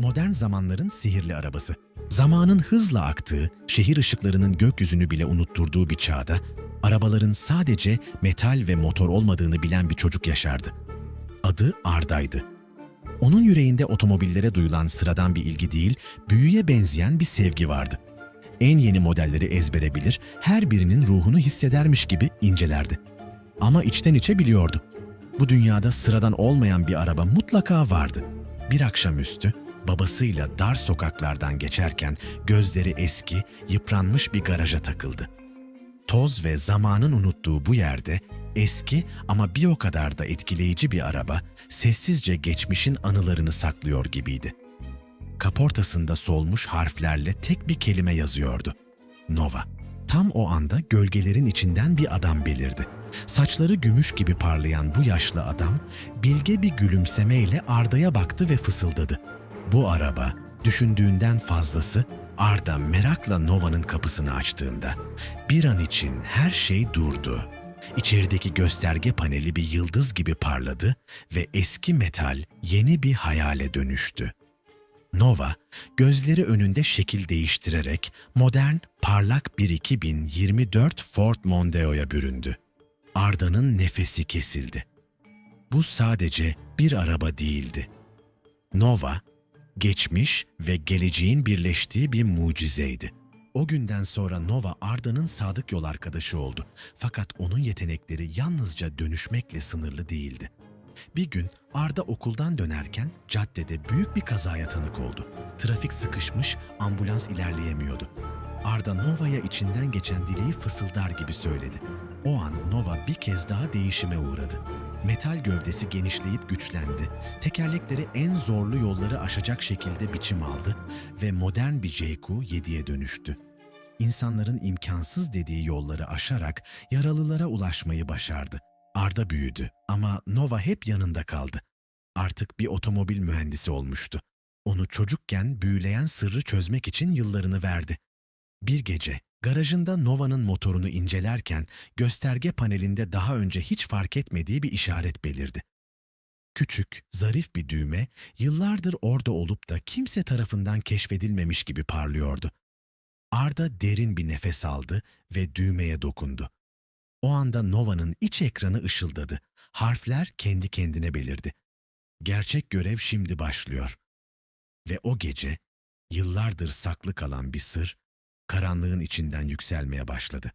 Modern zamanların sihirli arabası. Zamanın hızla aktığı, şehir ışıklarının gökyüzünü bile unutturduğu bir çağda, arabaların sadece metal ve motor olmadığını bilen bir çocuk yaşardı. Adı Arda'ydı. Onun yüreğinde otomobillere duyulan sıradan bir ilgi değil, büyüye benzeyen bir sevgi vardı. En yeni modelleri ezbere bilir, her birinin ruhunu hissedermiş gibi incelerdi. Ama içten içe biliyordu. Bu dünyada sıradan olmayan bir araba mutlaka vardı. Bir akşamüstü babasıyla dar sokaklardan geçerken gözleri eski, yıpranmış bir garaja takıldı. Toz ve zamanın unuttuğu bu yerde eski ama bir o kadar da etkileyici bir araba sessizce geçmişin anılarını saklıyor gibiydi. Kaportasında solmuş harflerle tek bir kelime yazıyordu. Nova. Tam o anda gölgelerin içinden bir adam belirdi. Saçları gümüş gibi parlayan bu yaşlı adam bilge bir gülümsemeyle Arda'ya baktı ve fısıldadı. Bu araba düşündüğünden fazlası Arda merakla Nova'nın kapısını açtığında bir an için her şey durdu. İçerideki gösterge paneli bir yıldız gibi parladı ve eski metal yeni bir hayale dönüştü. Nova, gözleri önünde şekil değiştirerek modern, parlak bir 2024 Ford Mondeo'ya büründü. Arda'nın nefesi kesildi. Bu sadece bir araba değildi. Nova, geçmiş ve geleceğin birleştiği bir mucizeydi. O günden sonra Nova Arda'nın sadık yol arkadaşı oldu. Fakat onun yetenekleri yalnızca dönüşmekle sınırlı değildi. Bir gün Arda okuldan dönerken caddede büyük bir kazaya tanık oldu. Trafik sıkışmış, ambulans ilerleyemiyordu. Arda Nova'ya içinden geçen dileği fısıldar gibi söyledi. O an Nova bir kez daha değişime uğradı. Metal gövdesi genişleyip güçlendi. Tekerlekleri en zorlu yolları aşacak şekilde biçim aldı ve modern bir JQ-7'ye dönüştü. İnsanların imkansız dediği yolları aşarak yaralılara ulaşmayı başardı. Arda büyüdü ama Nova hep yanında kaldı. Artık bir otomobil mühendisi olmuştu. Onu çocukken büyüleyen sırrı çözmek için yıllarını verdi. Bir gece garajında Nova'nın motorunu incelerken gösterge panelinde daha önce hiç fark etmediği bir işaret belirdi. Küçük, zarif bir düğme yıllardır orada olup da kimse tarafından keşfedilmemiş gibi parlıyordu. Arda derin bir nefes aldı ve düğmeye dokundu. O anda Nova'nın iç ekranı ışıldadı. Harfler kendi kendine belirdi. Gerçek görev şimdi başlıyor. Ve o gece yıllardır saklı kalan bir sır karanlığın içinden yükselmeye başladı.